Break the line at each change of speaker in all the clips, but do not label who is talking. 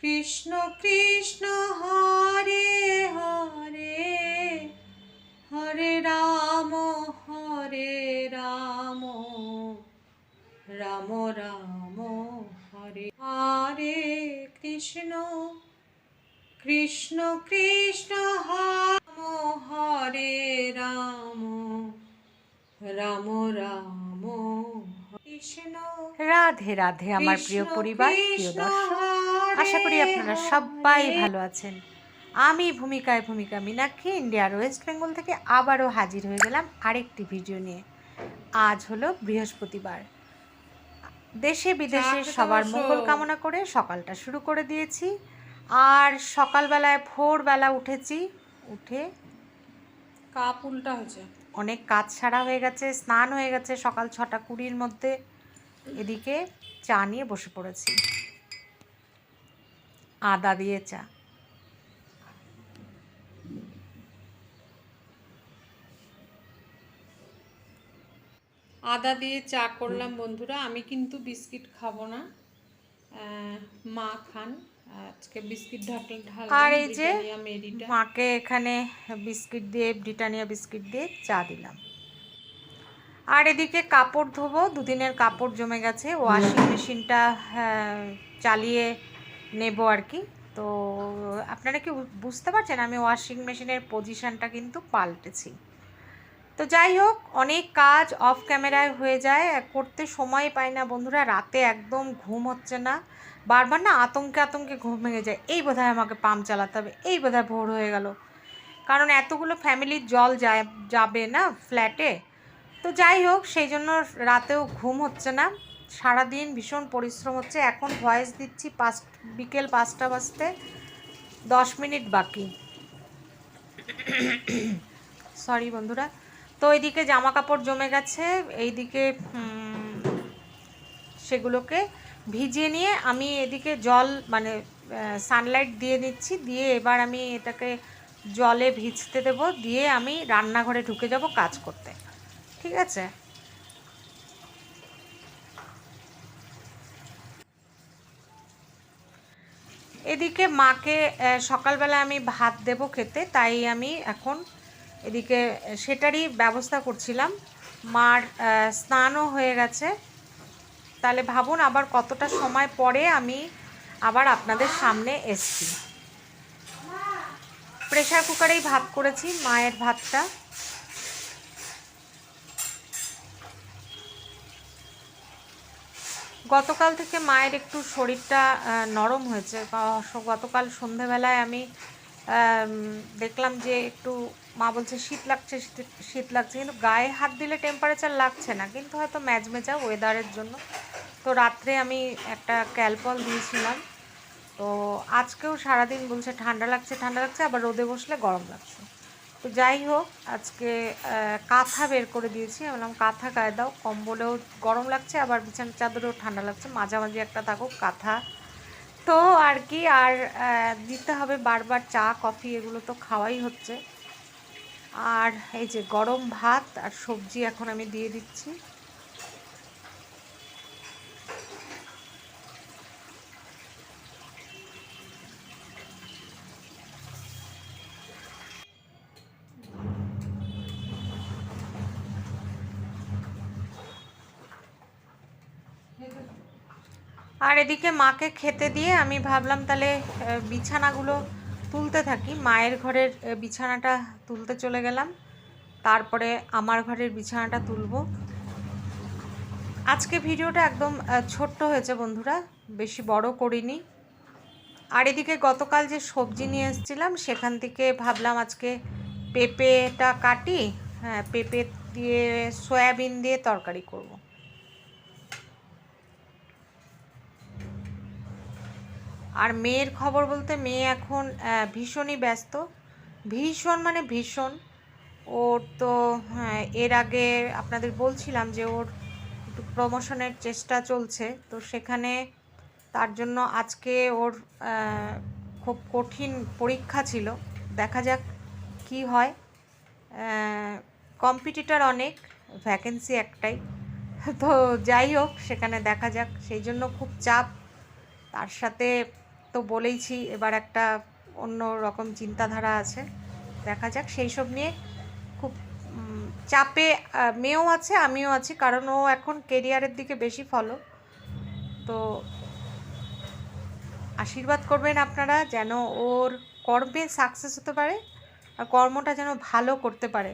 কৃষ্ণ কৃষ্ণ হরে হরে হরে রাম হরে রাম রাম রাম হরে হরে কৃষ্ণ কৃষ্ণ কৃষ্ণ হাম হরে রাম রাম রাম
কৃষ্ণ রাধে রাধে আমার প্রিয় পরিবার প্রিয় দর্শক আশা করি আপনারা সবাই ভালো আছেন আমি ভূমিকায় ভূমিকা মীনাক্ষী ইন্ডিয়ার ওয়েস্ট বেঙ্গল থেকে আবারও হাজির হয়ে গেলাম আরেকটি ভিডিও নিয়ে আজ হলো বৃহস্পতিবার দেশে বিদেশে সবার মঙ্গল কামনা করে সকালটা শুরু করে দিয়েছি আর সকালবেলায় ভোরবেলা উঠেছি উঠে
কাপ উল্টা হয়েছে
অনেক কাজ ছাড়া হয়ে গেছে স্নান হয়ে গেছে সকাল ছটা কুড়ির মধ্যে এদিকে চা নিয়ে বসে পড়েছি আদা দিয়ে চা
আদা দিয়ে চা করলাম বন্ধুরা আমি কিন্তু বিস্কিট খাবো না মা খান আজকে বিস্কিট ঢাকল
আর এই যে মাকে এখানে বিস্কিট দিয়ে ব্রিটানিয়া বিস্কিট দিয়ে চা দিলাম আর এদিকে কাপড় ধোবো দুদিনের কাপড় জমে গেছে ওয়াশিং মেশিনটা হ্যাঁ, চালিয়ে নেব আর কি তো আপনারা কি বুঝতে পারছেন আমি ওয়াশিং মেশিনের পজিশানটা কিন্তু পাল্টেছি তো যাই হোক অনেক কাজ অফ ক্যামেরায় হয়ে যায় করতে সময় পায় না বন্ধুরা রাতে একদম ঘুম হচ্ছে না বারবার না আতঙ্কে আতঙ্কে ঘুম ভেঙে যায় এই বোধহয় আমাকে পাম্প চালাতে হবে এই বোধহয় ভোর হয়ে গেল কারণ এতগুলো ফ্যামিলির জল যায় যাবে না ফ্ল্যাটে তো যাই হোক সেই জন্য রাতেও ঘুম হচ্ছে না সারাদিন ভীষণ পরিশ্রম হচ্ছে এখন ভয়েস দিচ্ছি পাঁচ বিকেল পাঁচটা বাজতে দশ মিনিট বাকি সরি বন্ধুরা তো এইদিকে জামা কাপড় জমে গেছে এইদিকে সেগুলোকে ভিজিয়ে নিয়ে আমি এদিকে জল মানে সানলাইট দিয়ে নিচ্ছি দিয়ে এবার আমি এটাকে জলে ভিজতে দেব দিয়ে আমি রান্নাঘরে ঢুকে যাব কাজ করতে ঠিক আছে এদিকে মাকে সকালবেলা আমি ভাত দেব খেতে তাই আমি এখন এদিকে সেটারই ব্যবস্থা করছিলাম মার স্নানও হয়ে গেছে তাহলে ভাবুন আবার কতটা সময় পরে আমি আবার আপনাদের সামনে এসছি প্রেশার কুকারেই ভাত করেছি মায়ের ভাতটা গতকাল থেকে মায়ের একটু শরীরটা নরম হয়েছে গতকাল সন্ধেবেলায় আমি দেখলাম যে একটু মা বলছে শীত লাগছে শীত লাগছে কিন্তু গায়ে হাত দিলে টেম্পারেচার লাগছে না কিন্তু হয়তো ম্যাচা ওয়েদারের জন্য তো রাত্রে আমি একটা ক্যালপল দিয়েছিলাম তো আজকেও সারাদিন বলছে ঠান্ডা লাগছে ঠান্ডা লাগছে আবার রোদে বসলে গরম লাগছে তো যাই হোক আজকে কাঁথা বের করে দিয়েছি বললাম কাঁথা গায়ে দাও কম্বলেও গরম লাগছে আবার বিছানার চাদরেও ঠান্ডা লাগছে মাঝামাঝি একটা থাকুক কাঁথা তো আর কি আর দিতে হবে বারবার চা কফি এগুলো তো খাওয়াই হচ্ছে আর এই যে গরম ভাত আর সবজি এখন আমি দিয়ে দিচ্ছি আর এদিকে মাকে খেতে দিয়ে আমি ভাবলাম তাহলে বিছানাগুলো তুলতে থাকি মায়ের ঘরের বিছানাটা তুলতে চলে গেলাম তারপরে আমার ঘরের বিছানাটা তুলব আজকে ভিডিওটা একদম ছোট্ট হয়েছে বন্ধুরা বেশি বড় করিনি আর এদিকে গতকাল যে সবজি নিয়ে এসেছিলাম সেখান থেকে ভাবলাম আজকে পেঁপেটা কাটি হ্যাঁ পেঁপে দিয়ে সয়াবিন দিয়ে তরকারি করব। আর মেয়ের খবর বলতে মেয়ে এখন ভীষণই ব্যস্ত ভীষণ মানে ভীষণ ওর তো হ্যাঁ, এর আগে আপনাদের বলছিলাম যে ওর প্রমোশনের চেষ্টা চলছে তো সেখানে তার জন্য আজকে ওর খুব কঠিন পরীক্ষা ছিল দেখা যাক কি হয় কম্পিটিটার অনেক ভ্যাকেন্সি একটাই তো যাই হোক সেখানে দেখা যাক সেই জন্য খুব চাপ তার সাথে তো বলেইছি এবার একটা অন্য রকম চিন্তাধারা আছে দেখা যাক সেই সব নিয়ে খুব চাপে মেয়েও আছে আমিও আছি কারণ ও এখন কেরিয়ারের দিকে বেশি ফলো তো আশীর্বাদ করবেন আপনারা যেন ওর কর্মে সাকসেস হতে পারে আর কর্মটা যেন ভালো করতে পারে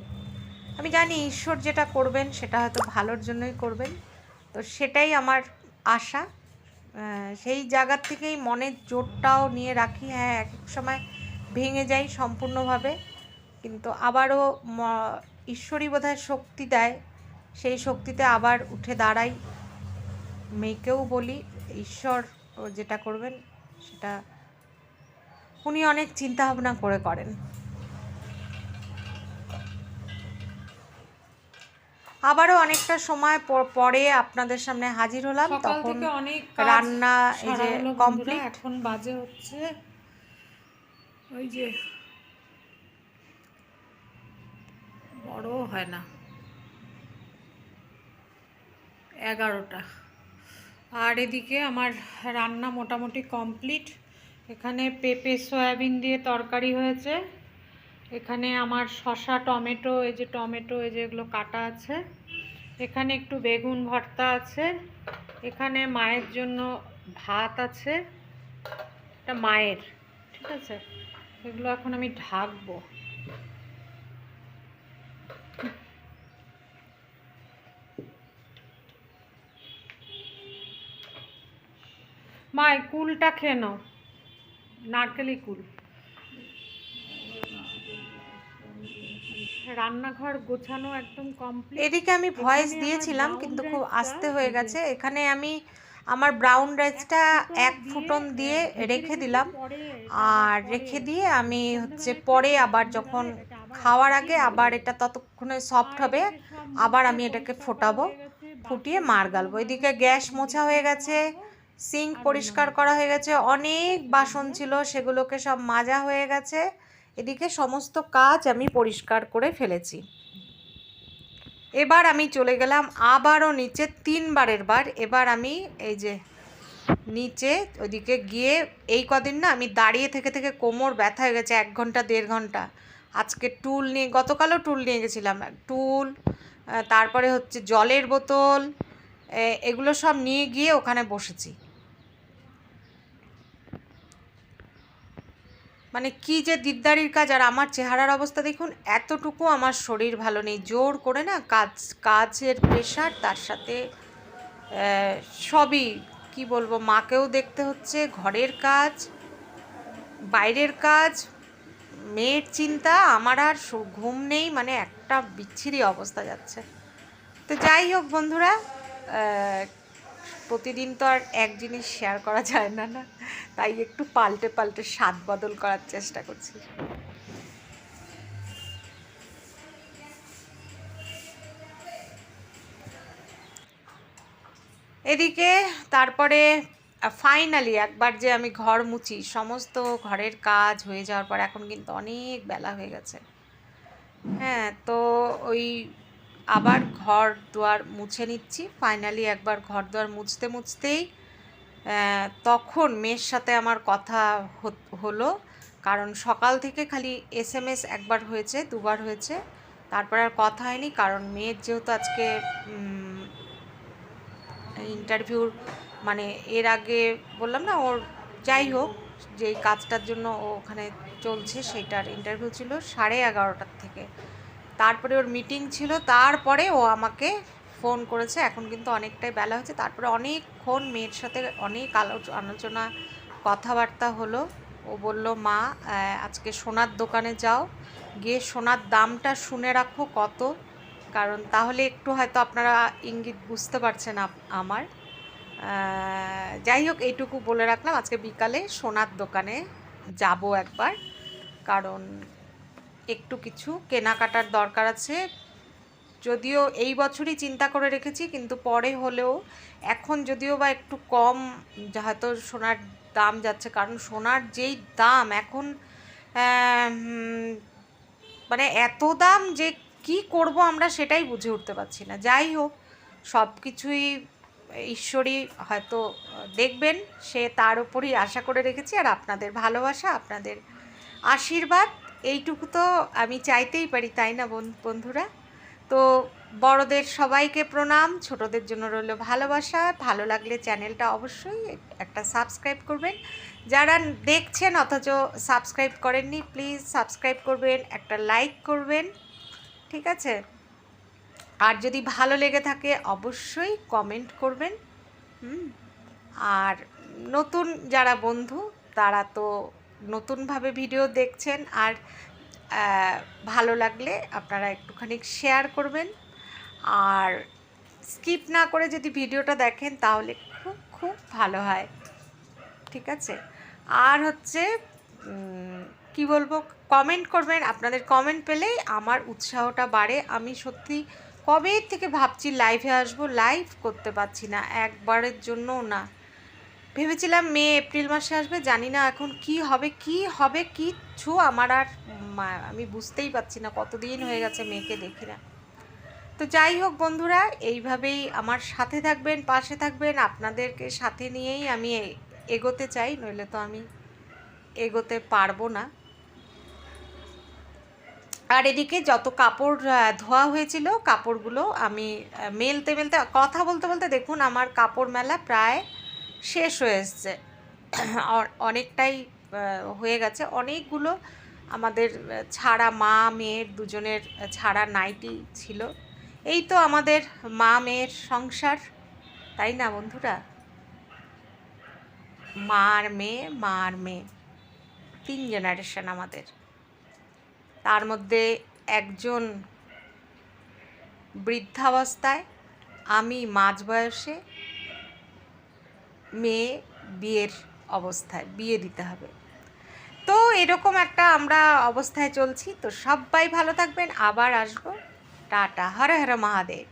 আমি জানি ঈশ্বর যেটা করবেন সেটা হয়তো ভালোর জন্যই করবেন তো সেটাই আমার আশা সেই জায়গার থেকেই মনের জোরটাও নিয়ে রাখি হ্যাঁ এক এক সময় ভেঙে যাই সম্পূর্ণভাবে কিন্তু আবারও ঈশ্বরই বোধহয় শক্তি দেয় সেই শক্তিতে আবার উঠে দাঁড়াই মেয়েকেও বলি ঈশ্বর যেটা করবেন সেটা উনি অনেক চিন্তা ভাবনা করে করেন আবারও অনেকটা সময় পরে আপনাদের সামনে হাজির হলাম তখন অনেক রান্না এই যে কমপ্লিট
এখন বাজে হচ্ছে ওই যে বড় হয় না এগারোটা আর এদিকে আমার রান্না মোটামুটি কমপ্লিট এখানে পেঁপে সয়াবিন দিয়ে তরকারি হয়েছে এখানে আমার শসা টমেটো এই যে টমেটো এই যে এগুলো কাটা আছে এখানে একটু বেগুন ভর্তা আছে এখানে মায়ের জন্য ভাত আছে এটা মায়ের ঠিক আছে এগুলো এখন আমি ঢাকবো মা কুলটা খেয়ে নাও নারকেলি কুল রান্নাঘর গোছানো একদম কমপ্লিট
এদিকে আমি ভয়েস দিয়েছিলাম কিন্তু খুব আস্তে হয়ে গেছে এখানে আমি আমার ব্রাউন রাইসটা এক ফুটন দিয়ে রেখে দিলাম আর রেখে দিয়ে আমি হচ্ছে পরে আবার যখন খাওয়ার আগে আবার এটা ততক্ষণে সফট হবে আবার আমি এটাকে ফোটাবো ফুটিয়ে মার গালবো এদিকে গ্যাস মোছা হয়ে গেছে সিঙ্ক পরিষ্কার করা হয়ে গেছে অনেক বাসন ছিল সেগুলোকে সব মাজা হয়ে গেছে এদিকে সমস্ত কাজ আমি পরিষ্কার করে ফেলেছি এবার আমি চলে গেলাম আবারও নিচে তিনবারের বার এবার আমি এই যে নিচে ওদিকে গিয়ে এই কদিন না আমি দাঁড়িয়ে থেকে থেকে কোমর ব্যথা হয়ে গেছে এক ঘন্টা দেড় ঘন্টা আজকে টুল নিয়ে গতকালও টুল নিয়ে গেছিলাম টুল তারপরে হচ্ছে জলের বোতল এগুলো সব নিয়ে গিয়ে ওখানে বসেছি মানে কি যে দিদ্দারির কাজ আর আমার চেহারার অবস্থা দেখুন এতটুকু আমার শরীর ভালো নেই জোর করে না কাজ কাজের প্রেশার তার সাথে সবই কি বলবো মাকেও দেখতে হচ্ছে ঘরের কাজ বাইরের কাজ মেয়ের চিন্তা আমার আর ঘুম নেই মানে একটা বিচ্ছিরি অবস্থা যাচ্ছে তো যাই হোক বন্ধুরা প্রতিদিন তো আর এক জিনিস শেয়ার করা যায় না না তাই একটু পাল্টে পাল্টে স্বাদ বদল করার চেষ্টা করছি এদিকে তারপরে ফাইনালি একবার যে আমি ঘর মুছি সমস্ত ঘরের কাজ হয়ে যাওয়ার পর এখন কিন্তু অনেক বেলা হয়ে গেছে হ্যাঁ তো ওই আবার ঘর দুয়ার মুছে নিচ্ছি ফাইনালি একবার ঘর দুয়ার মুছতে মুছতেই তখন মেয়ের সাথে আমার কথা হলো কারণ সকাল থেকে খালি এস এম এস একবার হয়েছে দুবার হয়েছে তারপর আর কথা হয়নি কারণ মেয়ের যেহেতু আজকে ইন্টারভিউর মানে এর আগে বললাম না ওর যাই হোক যেই কাজটার জন্য ও ওখানে চলছে সেইটার ইন্টারভিউ ছিল সাড়ে এগারোটার থেকে তারপরে ওর মিটিং ছিল তারপরে ও আমাকে ফোন করেছে এখন কিন্তু অনেকটাই বেলা হয়েছে তারপরে অনেকক্ষণ মেয়ের সাথে অনেক আলোচনা কথাবার্তা হলো ও বলল মা আজকে সোনার দোকানে যাও গিয়ে সোনার দামটা শুনে রাখো কত কারণ তাহলে একটু হয়তো আপনারা ইঙ্গিত বুঝতে পারছেন আমার যাই হোক এইটুকু বলে রাখলাম আজকে বিকালে সোনার দোকানে যাব একবার কারণ একটু কিছু কেনাকাটার দরকার আছে যদিও এই বছরই চিন্তা করে রেখেছি কিন্তু পরে হলেও এখন যদিও বা একটু কম হয়তো সোনার দাম যাচ্ছে কারণ সোনার যেই দাম এখন মানে এত দাম যে কি করব আমরা সেটাই বুঝে উঠতে পারছি না যাই হোক সব কিছুই ঈশ্বরই হয়তো দেখবেন সে তার উপরই আশা করে রেখেছি আর আপনাদের ভালোবাসা আপনাদের আশীর্বাদ এইটুকু তো আমি চাইতেই পারি তাই না বন্ধুরা তো বড়দের সবাইকে প্রণাম ছোটদের জন্য রইল ভালোবাসা ভালো লাগলে চ্যানেলটা অবশ্যই একটা সাবস্ক্রাইব করবেন যারা দেখছেন অথচ সাবস্ক্রাইব করেননি প্লিজ সাবস্ক্রাইব করবেন একটা লাইক করবেন ঠিক আছে আর যদি ভালো লেগে থাকে অবশ্যই কমেন্ট করবেন হুম আর নতুন যারা বন্ধু তারা তো নতুনভাবে ভিডিও দেখছেন আর ভালো লাগলে আপনারা একটুখানি শেয়ার করবেন আর স্কিপ না করে যদি ভিডিওটা দেখেন তাহলে খুব খুব ভালো হয় ঠিক আছে আর হচ্ছে কি বলবো কমেন্ট করবেন আপনাদের কমেন্ট পেলেই আমার উৎসাহটা বাড়ে আমি সত্যি কবে থেকে ভাবছি লাইভে আসবো লাইভ করতে পারছি না একবারের জন্যও না ভেবেছিলাম মে এপ্রিল মাসে আসবে জানি না এখন কি হবে কি হবে কিচ্ছু আমার আর আমি বুঝতেই পারছি না কতদিন হয়ে গেছে মেয়েকে দেখি না তো যাই হোক বন্ধুরা এইভাবেই আমার সাথে থাকবেন পাশে থাকবেন আপনাদেরকে সাথে নিয়েই আমি এগোতে চাই নইলে তো আমি এগোতে পারবো না আর এদিকে যত কাপড় ধোয়া হয়েছিল কাপড়গুলো আমি মেলতে মেলতে কথা বলতে বলতে দেখুন আমার কাপড় মেলা প্রায় শেষ হয়ে এসছে অনেকটাই হয়ে গেছে অনেকগুলো আমাদের ছাড়া মা মেয়ের দুজনের ছাড়া নাইটি ছিল এই তো আমাদের মা মেয়ের সংসার তাই না বন্ধুরা মার মেয়ে মার মেয়ে তিন জেনারেশন আমাদের তার মধ্যে একজন বৃদ্ধাবস্থায় আমি মাঝ বয়সে মেয়ে বিয়ের অবস্থায় বিয়ে দিতে হবে তো এরকম একটা আমরা অবস্থায় চলছি তো সবাই ভালো থাকবেন আবার আসবো টাটা হরে হরে মহাদেব